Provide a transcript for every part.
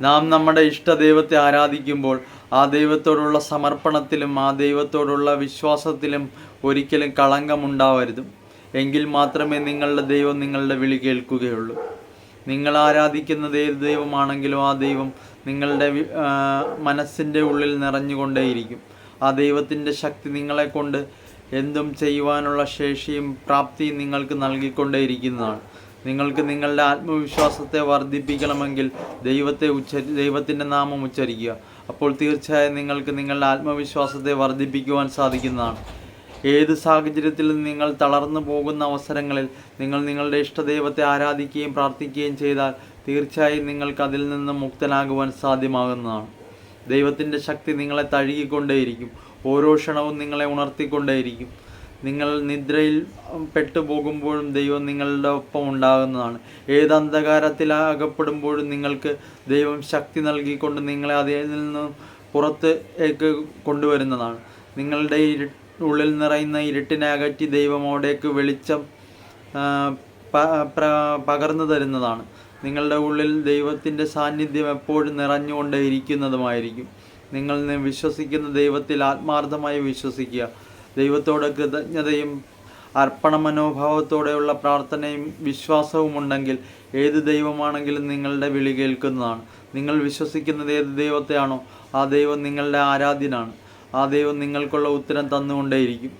നാം നമ്മുടെ ഇഷ്ടദൈവത്തെ ആരാധിക്കുമ്പോൾ ആ ദൈവത്തോടുള്ള സമർപ്പണത്തിലും ആ ദൈവത്തോടുള്ള വിശ്വാസത്തിലും ഒരിക്കലും കളങ്കമുണ്ടാവരുത്. എങ്കിൽ മാത്രമേ നിങ്ങളുടെ ദൈവം നിങ്ങളുടെ വിളി കേൾക്കുകയുള്ളൂ. നിങ്ങൾ ആരാധിക്കുന്നത് ഏത് ദൈവമാണെങ്കിലും ആ ദൈവം നിങ്ങളുടെ മനസ്സിന്റെ ഉള്ളിൽ നിറഞ്ഞുകൊണ്ടേയിരിക്കും. ആ ദൈവത്തിന്റെ ശക്തി നിങ്ങളെ കൊണ്ട് എന്തും ചെയ്യുവാനുള്ള ശേഷിയും പ്രാപ്തിയും നിങ്ങൾക്ക് നൽകിക്കൊണ്ടേയിരിക്കുന്നതാണ്. നിങ്ങൾക്ക് നിങ്ങളുടെ ആത്മവിശ്വാസത്തെ വർദ്ധിപ്പിക്കണമെങ്കിൽ ദൈവത്തെ ഉച്ച ദൈവത്തിന്റെ നാമം ഉച്ചരിക്കുക. അപ്പോൾ തീർച്ചയായും നിങ്ങൾക്ക് നിങ്ങളുടെ ആത്മവിശ്വാസത്തെ വർദ്ധിപ്പിക്കുവാൻ സാധിക്കുന്നതാണ്. ഏത് സാഹചര്യത്തിലും നിങ്ങൾ തളർന്നു പോകുന്ന അവസരങ്ങളിൽ നിങ്ങൾ നിങ്ങളുടെ ഇഷ്ടദൈവത്തെ ആരാധിക്കുകയും പ്രാർത്ഥിക്കുകയും ചെയ്താൽ തീർച്ചയായും നിങ്ങൾക്ക് അതിൽ നിന്ന് മുക്തനാകുവാൻ സാധ്യമാകുന്നതാണ്. ദൈവത്തിന്റെ ശക്തി നിങ്ങളെ തഴുകിക്കൊണ്ടേയിരിക്കും. ഓരോ ക്ഷണവും നിങ്ങളെ ഉണർത്തിക്കൊണ്ടേയിരിക്കും. നിങ്ങൾ നിദ്രയിൽ പെട്ടുപോകുമ്പോഴും ദൈവം നിങ്ങളുടെ ഒപ്പം ഉണ്ടാകുന്നതാണ്. ഏത് അന്ധകാരത്തിൽ അകപ്പെടുമ്പോഴും നിങ്ങൾക്ക് ദൈവം ശക്തി നൽകിക്കൊണ്ട് നിങ്ങളെ അതിൽ നിന്ന് പുറത്തേക്ക് കൊണ്ടുവരുന്നതാണ്. നിങ്ങളുടെ ഇരു ഉള്ളിൽ നിറയുന്ന ഇരുട്ടിനെ അകറ്റി ദൈവം അവിടേക്ക് വെളിച്ചം പകർന്നു തരുന്നതാണ്. നിങ്ങളുടെ ഉള്ളിൽ ദൈവത്തിന്റെ സാന്നിധ്യം എപ്പോഴും നിറഞ്ഞുകൊണ്ടേയിരിക്കുന്നതുമായിരിക്കും. നിങ്ങൾ വിശ്വസിക്കുന്ന ദൈവത്തിൽ ആത്മാർത്ഥമായി വിശ്വസിക്കുക. ദൈവത്തോട് കൃതജ്ഞതയും അർപ്പണ മനോഭാവത്തോടെയുള്ള പ്രാർത്ഥനയും വിശ്വാസവും ഉണ്ടെങ്കിൽ ഏത് ദൈവമാണെങ്കിലും നിങ്ങളുടെ വിളി കേൾക്കുന്നതാണ്. നിങ്ങൾ വിശ്വസിക്കുന്നത് ഏത് ദൈവത്തെയാണോ ആ ദൈവം നിങ്ങളുടെ ആരാധ്യനാണ്. ആ ദൈവം നിങ്ങൾക്കുള്ള ഉത്തരം തന്നുകൊണ്ടേയിരിക്കും.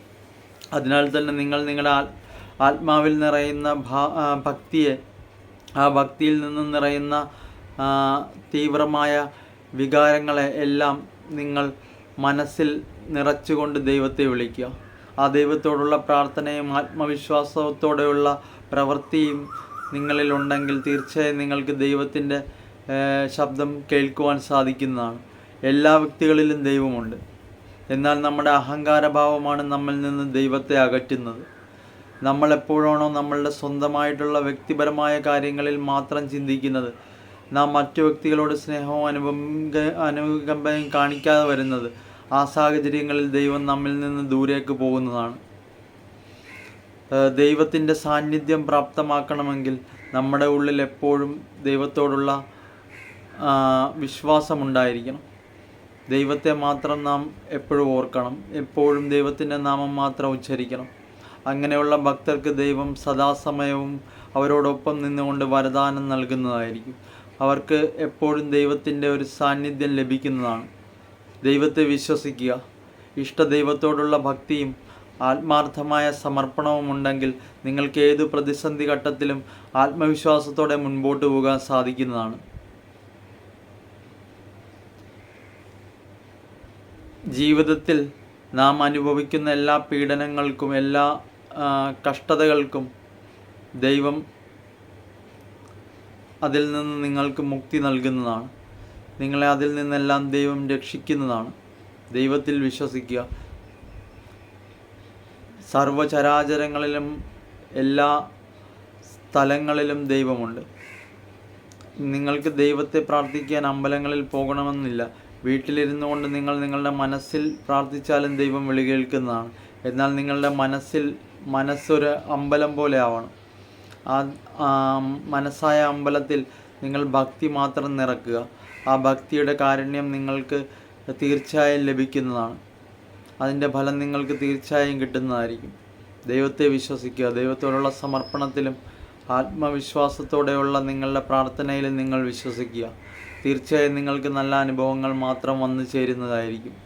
അതിനാൽ തന്നെ നിങ്ങൾ നിങ്ങളുടെ ആത്മാവിൽ നിറയുന്ന ഭക്തിയെ ആ ഭക്തിയിൽ നിന്നും നിറയുന്ന തീവ്രമായ വികാരങ്ങളെ എല്ലാം നിങ്ങൾ മനസ്സിൽ നിറച്ചുകൊണ്ട് ദൈവത്തെ വിളിക്കുക. ആ ദൈവത്തോടുള്ള പ്രാർത്ഥനയും ആത്മവിശ്വാസത്തോടെയുള്ള പ്രവൃത്തിയും നിങ്ങളിലുണ്ടെങ്കിൽ തീർച്ചയായും നിങ്ങൾക്ക് ദൈവത്തിന്റെ ശബ്ദം കേൾക്കുവാൻ സാധിക്കുന്നതാണ്. എല്ലാ വ്യക്തികളിലും ദൈവമുണ്ട്. എന്നാൽ നമ്മുടെ അഹങ്കാരഭാവമാണ് നമ്മിൽ നിന്ന് ദൈവത്തെ അകറ്റുന്നത്. നമ്മളെപ്പോഴാണോ നമ്മളുടെ സ്വന്തമായിട്ടുള്ള വ്യക്തിപരമായ കാര്യങ്ങളിൽ മാത്രം ചിന്തിക്കുന്നത് നാം മറ്റു വ്യക്തികളോട് സ്നേഹവും അനുപംഗ അനുകമ്പയും കാണിക്കാതെ വരുന്നത് ആ സാഹചര്യങ്ങളിൽ ദൈവം നമ്മിൽ നിന്ന് ദൂരേക്ക് പോകുന്നതാണ്. ദൈവത്തിന്റെ സാന്നിധ്യം പ്രാപ്തമാക്കണമെങ്കിൽ നമ്മുടെ ഉള്ളിൽ എപ്പോഴും ദൈവത്തോടുള്ള വിശ്വാസമുണ്ടായിരിക്കണം ദൈവത്തെ മാത്രം നാം എപ്പോഴും ഓർക്കണം. എപ്പോഴും ദൈവത്തിന്റെ നാമം മാത്രം ഉച്ചരിക്കണം. അങ്ങനെയുള്ള ഭക്തർക്ക് ദൈവം സദാസമയവും അവരോടൊപ്പം നിന്നുകൊണ്ട് വരദാനം നൽകുന്നതായിരിക്കും. അവർക്ക് എപ്പോഴും ദൈവത്തിന്റെ ഒരു സാന്നിധ്യം ലഭിക്കുന്നതാണ്. ദൈവത്തെ വിശ്വസിക്കുക. ഇഷ്ടദൈവത്തോടുള്ള ഭക്തിയും ആത്മാർത്ഥമായ സമർപ്പണവും ഉണ്ടെങ്കിൽ നിങ്ങൾക്ക് ഏത് പ്രതിസന്ധി ഘട്ടത്തിലും ആത്മവിശ്വാസത്തോടെ മുൻപോട്ട് പോകാൻ സാധിക്കുന്നതാണ്. ജീവിതത്തിൽ നാം അനുഭവിക്കുന്ന എല്ലാ പീഡനങ്ങൾക്കും എല്ലാ കഷ്ടതകൾക്കും ദൈവം അതിൽ നിന്ന് നിങ്ങൾക്ക് മുക്തി നൽകുന്നതാണ്. നിങ്ങളെ അതിൽ നിന്നെല്ലാം ദൈവം രക്ഷിക്കുന്നതാണ്. ദൈവത്തിൽ വിശ്വസിക്കുക. സർവചരാചരങ്ങളിലും എല്ലാ സ്ഥലങ്ങളിലും ദൈവമുണ്ട്. നിങ്ങൾക്ക് ദൈവത്തെ പ്രാർത്ഥിക്കാൻ അമ്പലങ്ങളിൽ പോകണമെന്നില്ല. വീട്ടിലിരുന്നു കൊണ്ട് നിങ്ങൾ നിങ്ങളുടെ മനസ്സിൽ പ്രാർത്ഥിച്ചാലും ദൈവം വിളി കേൾക്കുന്നതാണ്. എന്നാൽ നിങ്ങളുടെ മനസ്സിൽ മനസ്സൊരു അമ്പലം പോലെ ആവണം. മനസ്സായ അമ്പലത്തിൽ നിങ്ങൾ ഭക്തി മാത്രം നിറക്കുക. ആ ഭക്തിയുടെ കാരുണ്യം നിങ്ങൾക്ക് തീർച്ചയായും ലഭിക്കുന്നതാണ്. അതിന്റെ ഫലം നിങ്ങൾക്ക് തീർച്ചയായും കിട്ടുന്നതായിരിക്കും. ദൈവത്തെ വിശ്വസിക്കുക. ദൈവത്തോടുള്ള സമർപ്പണത്തിലും ആത്മവിശ്വാസത്തോടെയുള്ള നിങ്ങളുടെ പ്രാർത്ഥനയിലും നിങ്ങൾ വിശ്വസിക്കുക. തീർച്ചയായും നിങ്ങൾക്ക് നല്ല അനുഭവങ്ങൾ മാത്രം വന്നു ചേരുന്നതായിരിക്കും.